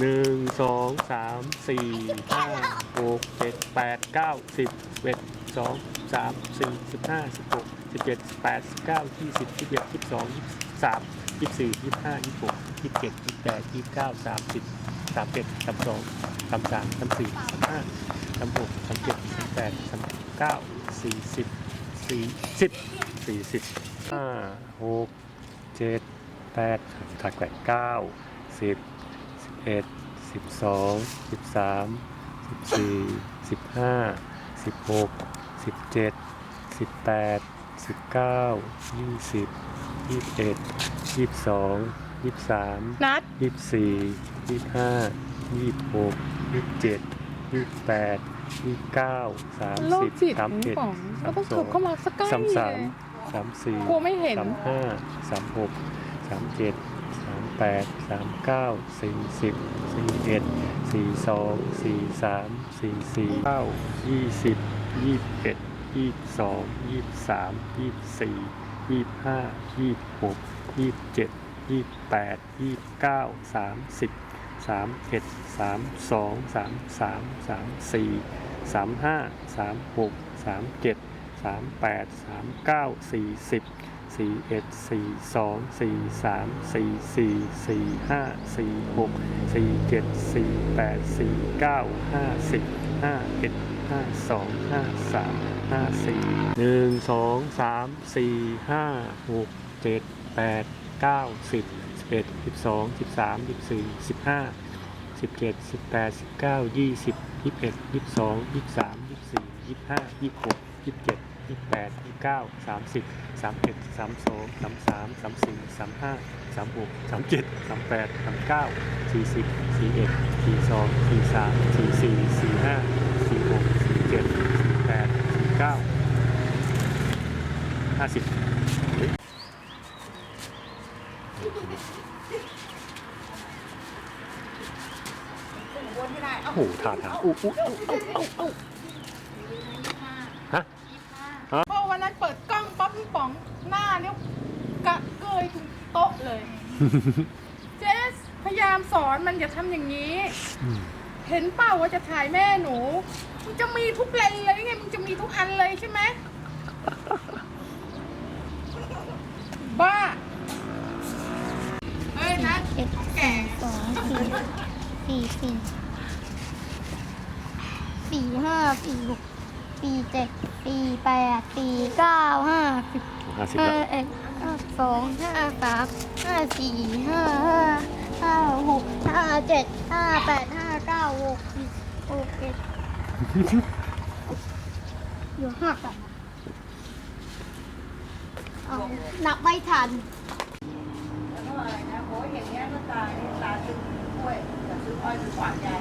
หนึ่งสองสามสี่ห้าหกเจ็ดแปดเก้าสิบเอ็ดสองสามสี่สิบห้าสิบหกสิบเจ็ดสิบแปดสิบเก้ายี่สิบยี่สิบเอ็ดยี่สิบสองยี่สิบสามยี่สิบสี่ยี่สิบห้ายี่สิบหกยี่สิบเจ็ดยี่สิบแปดยี่สิบเก้าสามสิบสามเอ็ดสามสองสามสามสามสี่สามห้าสามหกสามเจ็ดสามแปดสามเก้าสี่สิบสี่สิบสี่สิบห้าหกเจ็ดแปดถัดไปเก้าสิบสิบ เอ็ดสิบสองสิบสามสิบสี่สิบห้าสิบหกสิบเจ็ดสิบแปดสิบเก้ายี่สิบยี่สิบเอ็ดยี่สิบสองยี่สิบสามนัดยี่สิบสี่ยี่สิบห้ายี่สิบหกยี่สิบเจ็ดยี่สิบแปดยี่สิบเก้าสามโรคสิบจิตสามเอ็ดป๋องสาก็มต้องสอถูงกเข้ามาสักใกล้สามเลสามย สามสี่กลัวไม่เห็น สามห้าสามหกสามเจ็ดสาม แปดสามเก้าสี่สิบสี่เอ็ดสี่สองสี่สามสี่สี่เก้ายี่สิบยี่สิบเอ็ดยี่สิบสองยี่สิบสามยี่สิบสี่ยี่สิบห้ายี่สิบหกยี่สิบเจ็ดยี่สิบแปดยี่สิบเก้าสามสิบสามเอ็ดสามสองสามสามสามสี่สามห้าสามหกสามเจ็ดสามแปดสามเก้าสี่สิบ สี่เอ็ดสี่สองสี่สามสี่สี่สี่ห้าสี่หกสี่เจ็ดสี่แปดสี่เก้าห้าสิบห้าเอ็ดห้าสองห้าสามห้าสี่หนึ่งสองสามสี่ห้าหกเจ็ดแปดเก้าสิบสิบเอ็ดสิบสองสิบสามสิบสี่สิบห้าสิบเจ็ดสิบแปดสิบเก้ายี่สิบยี่สิบเอ็ดยี่สิบสองยี่สิบสามยี่สิบสี่ยี่สิบห้ายี่สิบหกยี่สิบเจ็ด ดยี่สิบเก้าสามสิบสามเอ็ดสามสองสามสามสามสี่สามห้าสามหกสามเจ็ดสามแปดสามเก้าสี่สิบสี่เอ็ดสี่สองสี่สามสี่สี่สี่ห้าสี่หกสี่เจ็ดสี่แปดสี่เก้าห้าสิบโอ้โหท่าทางอู้อู้อู้อู้อู้อู้ฮะ เพราะวันนั้นเปิดกล้องปั๊บพี่ป๋องหน้าเนี่ยกะเกยถึงโต๊ะ เลยเจสพยายามสอนมันอย่าทำอย่างนี้อืมเห็นเปล่าว่าจะถ่ายแม่หนู มึงจะมีทุกเลนเลยไง มึงจะมีทุกอันเลยใช่ไหม บ้าเฮ้ยนัดเจ็ดแก่ สองสี่สี่สี่สี่ห้าสี่หก สี่เจ็ดสี่แปดสี่เก้าห้าสิบห้าสิบห้าแล้วเอ็ดห้าสองห้าสามห้าสี่ห้าห้าห้าหกห้าเจ็ดห้าแปดห้าเก้าหกสิบหกเจ็ดอยู่ห้ากันเอานับไม่ทัน แล้วก็อะไรนะโอ้ยอย่างเงี้ยก็ตาเนี่ยตาซื้อกล้วยแต่ซื้ออ้อยไปฝากยา